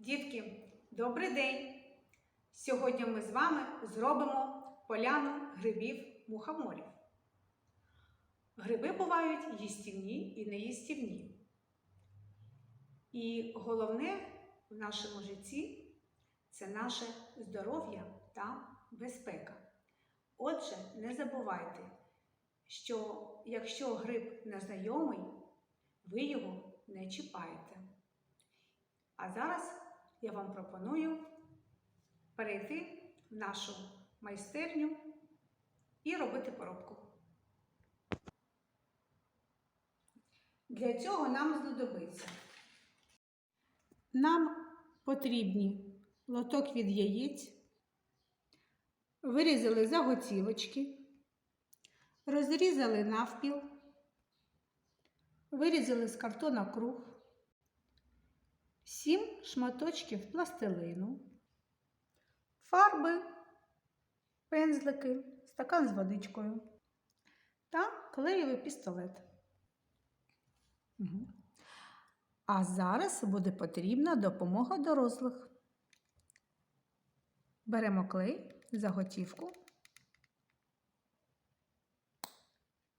Дітки, добрий день! Сьогодні ми з вами зробимо поляну грибів мухоморів. Гриби бувають їстівні і неїстівні. І головне в нашому житті це наше здоров'я та безпека. Отже, не забувайте, що якщо гриб незнайомий, ви його не чіпаєте. А зараз я вам пропоную перейти в нашу майстерню і робити поробку. Для цього нам знадобиться. Нам потрібні лоток від яєць, вирізали заготівочки, розрізали навпіл, вирізали з картона круг, сім шматочків пластилину, фарби, пензлики, стакан з водичкою та клеєвий пістолет. А зараз буде потрібна допомога дорослих. Беремо клей, заготівку,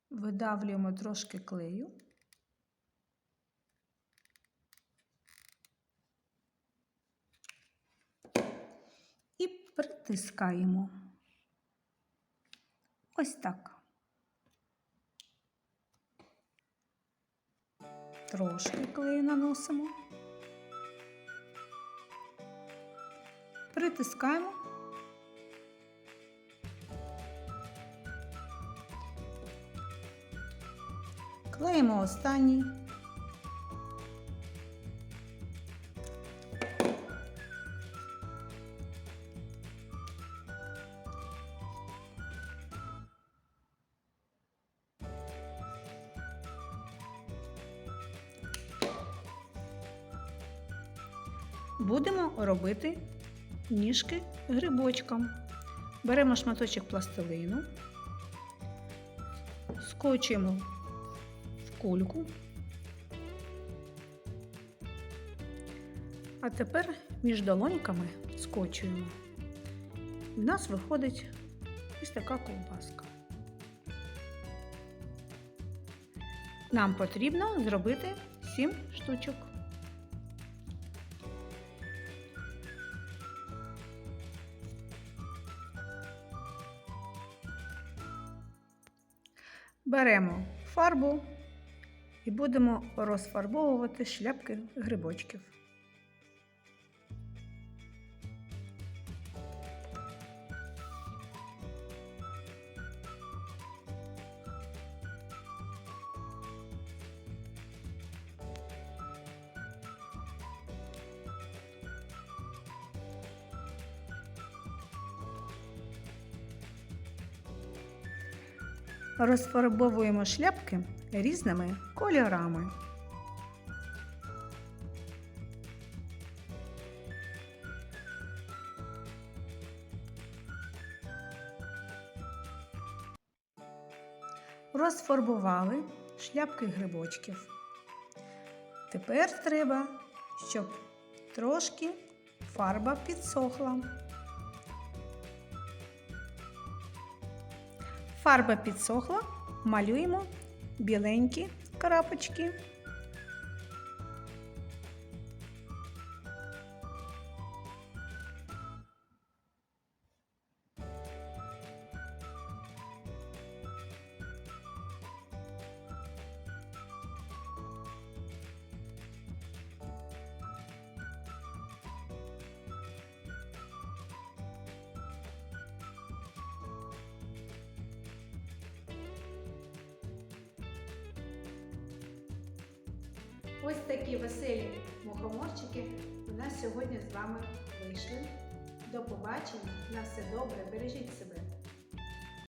видавлюємо трошки клею. І притискаємо. Ось так. Трошки клею наносимо. Притискаємо. Клеїмо останній. Будемо робити ніжки грибочком. Беремо шматочок пластилину, скочуємо в кульку. А тепер між долоньками скочуємо. В нас виходить ось така ковбаска. Нам потрібно зробити 7 штучок. Беремо фарбу і будемо розфарбовувати шляпки грибочків. Розфарбовуємо шляпки різними кольорами. Розфарбували шляпки грибочків. Тепер треба, щоб трошки фарба підсохла. Фарба підсохла, малюємо біленькі крапочки. Ось такі веселі мухоморчики у нас сьогодні з вами вийшли. До побачення, на все добре, бережіть себе.